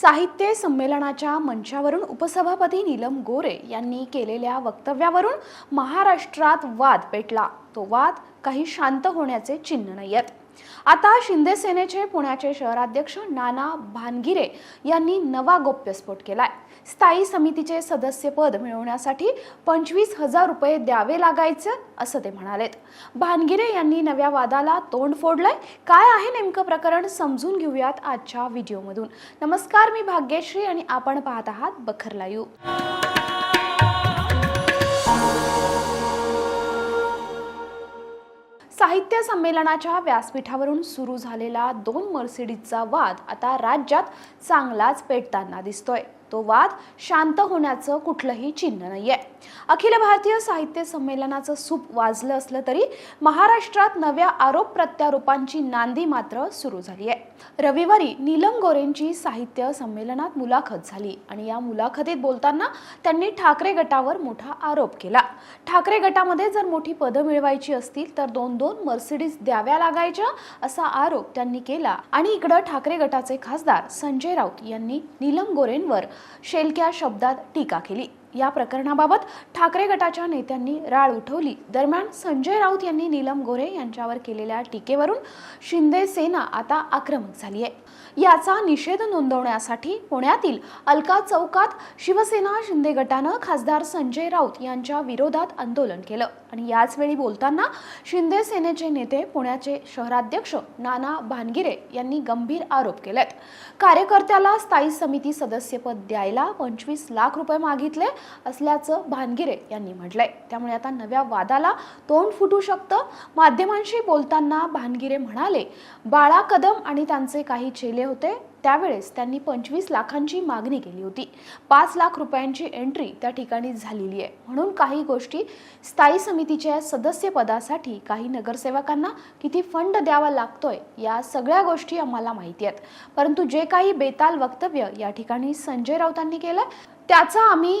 साहित्य संमेलनाच्या मंचावरून उपसभापती नीलम गोरे यांनी केलेल्या वक्तव्यावरून महाराष्ट्रात वाद पेटला. तो वाद काही शांत होण्याचे चिन्ह नाहीयेत. आता शिंदे सेनेचे पुण्याचे शहराध्यक्ष नाना भानगिरे यांनी नवा गोप्यस्फोट केलाय. स्थायी समितीचे सदस्यपद मिळवण्यासाठी पंचवीस हजार रुपये द्यावे लागायचे असं ते म्हणालेत. भानगिरे यांनी नव्या वादाला तोंड फोडलंय. काय आहे नेमकं प्रकरण समजून घेऊयात आजच्या व्हिडिओमधून. नमस्कार मी भाग्यश्री आणि आपण पाहत आहात बखर साहित्य संमेलनाच्या व्यासपीठावरून सुरू झालेला दोन मर्सिडीजचा वाद आता राज्यात चांगलाच पेटताना दिसतोय. तो वाद शांत होण्याचं कुठलंही चिन्ह नाहीये. अखिल भारतीय साहित्य संमेलनाचं सूप वाजलं असलं तरी महाराष्ट्रात नव्या आरोप प्रत्यारोपांची नांदी मात्र सुरू झाली आहे रविवारी नीलम गोरेंची साहित्य संमेलनात मुलाखत झाली आणि या मुलाखतीत बोलताना त्यांनी ठाकरे गटावर मोठा आरोप केला. ठाकरे गटामध्ये जर मोठी पदं मिळवायची असतील तर दोन दोन मर्सिडीज द्याव्या लागायच्या असा आरोप त्यांनी केला आणि इकडं ठाकरे गटाचे खासदार संजय राऊत यांनी नीलम गोरेंवर शेलक्या शब्दात टीका केली. या प्रकरणाबाबत ठाकरे गटाच्या नेत्यांनी राळ उठवली. दरम्यान संजय राऊत यांनी नीलम गोरे यांच्यावर केलेल्या टीकेवरून शिंदे सेना आता आक्रमक झाली आहे. याचा निषेध नोंदवण्यासाठी पुण्यातील अलका चौकात शिवसेना शिंदे गटानं खासदार संजय राऊत यांच्या विरोधात आंदोलन केलं. आणि याचवेळी बोलताना शिंदे सेनेचे नेते पुण्याचे शहराध्यक्ष नाना भानगिरे यांनी गंभीर आरोप केलेत. कार्यकर्त्याला स्थायी समिती सदस्यपद द्यायला पंचवीस लाख रुपये मागितले. असल्याचं भानगिरे यांनी म्हटलंय. त्यामुळे आता नव्या वादाला तोंड फुटू शकतं. माध्यमांशी बोलताना भानगिरे म्हणाले बाळा कदम आणि त्यांचे काही चेले होते. त्यावेळेस त्यांनी पंचवीस लाखांची मागणी केली होती. पाच लाख रुपयांची एंट्री त्या ठिकाणी झालेली आहे. म्हणून काही गोष्टी स्थायी समितीच्या सदस्यपदासाठी काही नगरसेवकांना किती फंड द्यावा लागतोय या सगळ्या गोष्टी आम्हाला माहिती आहेत. परंतु जे काही बेताल वक्तव्य या ठिकाणी संजय राऊतांनी केलं त्याचा आम्ही